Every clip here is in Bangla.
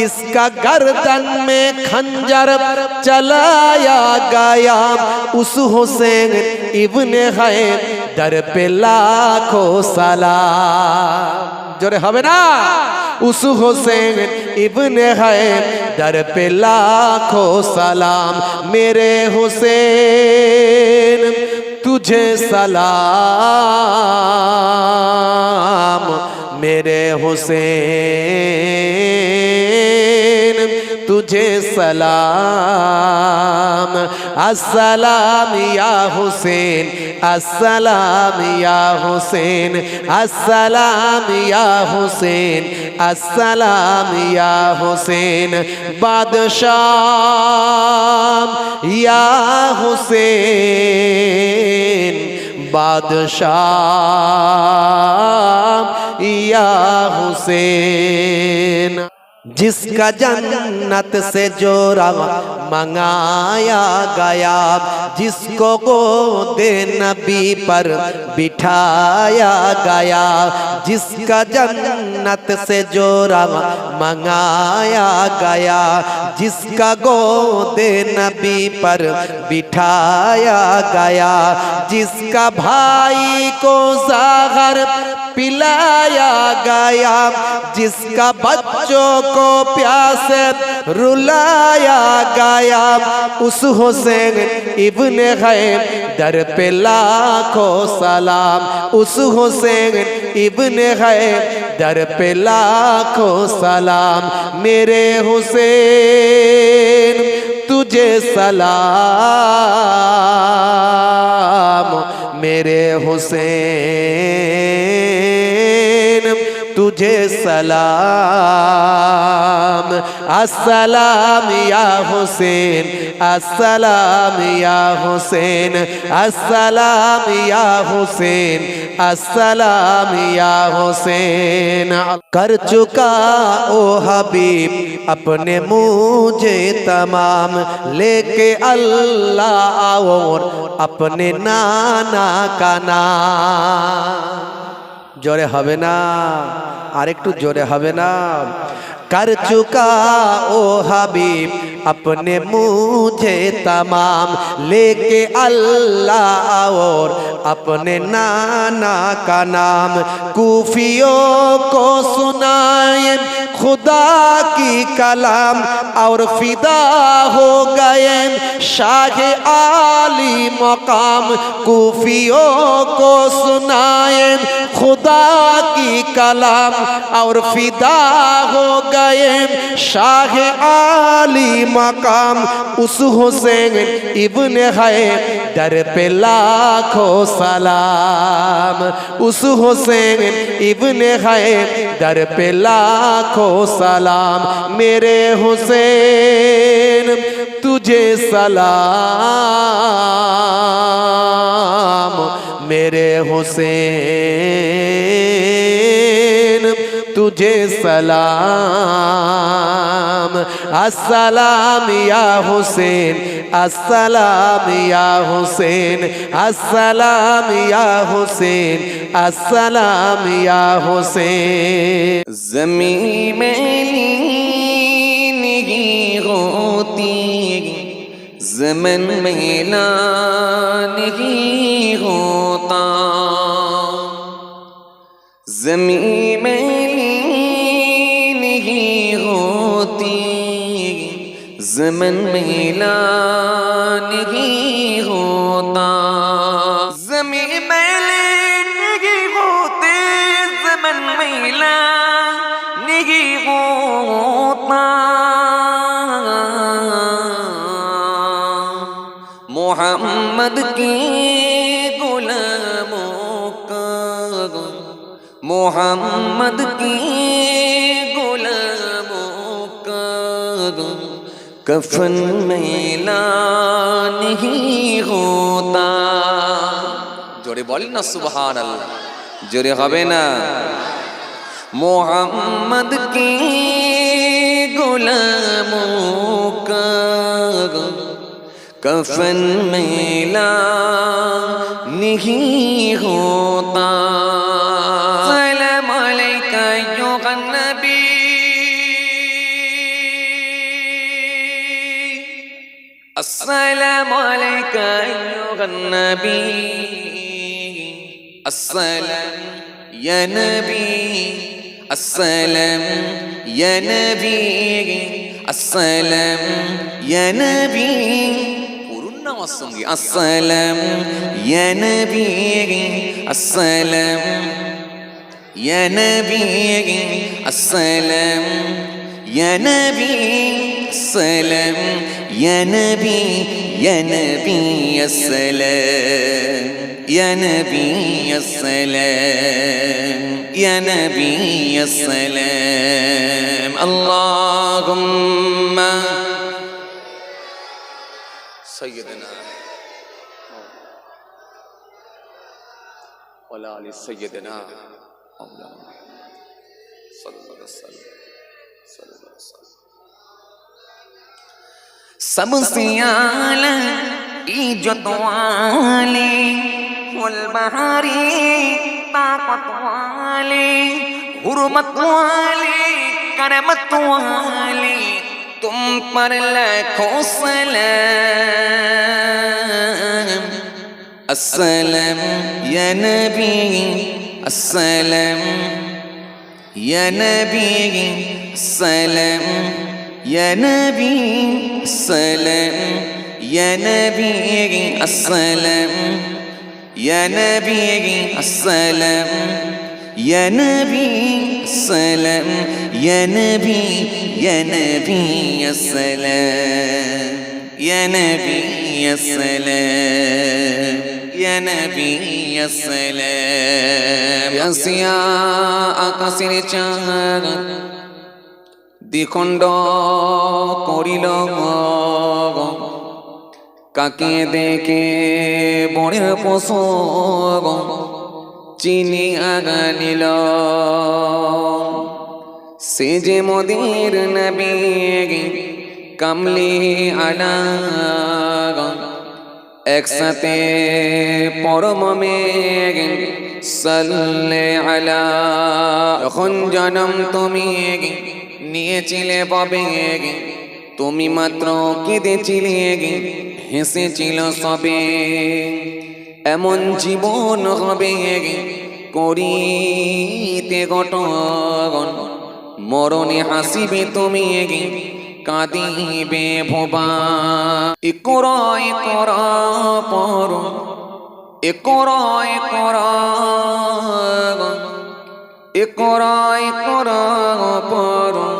جس کا گردن میں خنجر چلایا گیا، اس حسین ابن ہے در پہ لاکھو سلام۔ جو رہے نا، اس حسین ابن ہے در پہ لاکھو سلام۔ میرے حسین، تجھے سلام۔ میرے حسین तुझे सलाम अस्सलाम या हुसैन अस्सलाम या हुसैन अस्सलाम या हुसैन अस्सलाम या हुसैन बादशाह या हुसैन बादशाह या हुसैन جس کا جنت سے جو روا منگایا گیا جس کو گود نبی پر بٹھایا گیا جس کا جنت سے جو روا منگایا گیا جس کا گود نبی پر بٹھایا گیا جس کا بھائی کو زاغر پلایا گیا، جس کا بچوں کو پیاسے رلایا گیا۔ اس حسین ابن غیم در پہ لاکھوں سلام۔ اس حسین ابن غیم در پہ لاکھوں سلام۔ میرے حسین، تجھے سلام۔ میرے حسین تجھے سلام۔ السلام یا حسین، السلام یا حسین، السلام یا حسین، السلام یا حسین۔ کر چکا او حبیب اپنے مجھے تمام، لے کے اللہ اور اپنے نانا کا نام۔ জোরে হবে না আরেকটু জোরে হবে না कर चुका ओ हबीब अपने मुझे तमाम लेके अल्लाह और अपने नाना का नाम कूफियों को सुनाए खुदा की कलाम और फिदा हो गए शाह आली मकाम कूफियों को सुनाए खुदा की कलाम और फिदा हो गए शाह आली मकाम उस हुसैन इब्न है در پہ لاکھوں سلام اس حسین ابن ہے در پہ لاکھوں سلام میرے حسین تجھے سلام میرے حسین تجھے سلام۔ السلام یا حسین، السلام یا حسین، السلام یا حسین، السلام یا حسین۔ زمین میں نہیں ہوتی، زمن میں نہیں ہوتا۔ زمین जमन मैला नहीं होता जमी मैले नहीं होते जमन मैला नहीं होता मोहम्मद के गुलामों का मोहम्मद के गुलामों का कफन मैला नहीं होता জোরে বলেন না সুবহান আল্লাহ জোরে হবে না মোহাম্মদ के गुलामों का कफन मैला नहीं होता السلام عليك أيها النبي السلام يا نبي السلام يا نبي السلام يا نبي قولوا النوى الصنجي السلام يا نبي السلام يا نبي السلام يا نبي السلام. يا نبي يا نبي السلام. يا نبي السلام. يا نبي السلام. اللهم سيدنا ولا آل سيدنا صلى الله عليه وسلم. صلى الله عليه وسلم. सबसे आला इज्जत वाले फुल बहारी ताकत वाले हुरमत वाले करमत वाले तुम पर लखो सलाम असलम या नबी असलम या नबी सलम Ya Nabi Salam Ya Nabi Assalam. Ya Nabi Assalam. Ya Nabi Salam Ya Nabi Ya Nabi Assalam. Ya Nabi Assalam. يا نبي السلام يا سياء قصر شهرك দ্বিখণ্ড করিল কাকে দেখে বড় পশু চিনি আগানিল সে যে মোদের নবী কামলি আলা একসাথে পরম মেঘ সাল্লে আলা। যখন জনম তুমি নিয়েছিলে পাবে তুমি মাত্র কেঁদেছিলে হেসেছিল সবে। এমন জীবন হবে করিতে ঘটন মরণে হাসিবে তুমি কাঁদিবে ভোবা। একর একর পর একর একর একর একর পর।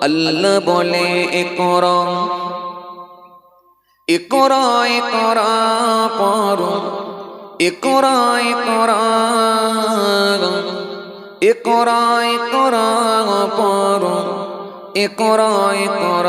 আল্লাহ বলে একর একর একর পর একর একর একর একর পর একর একর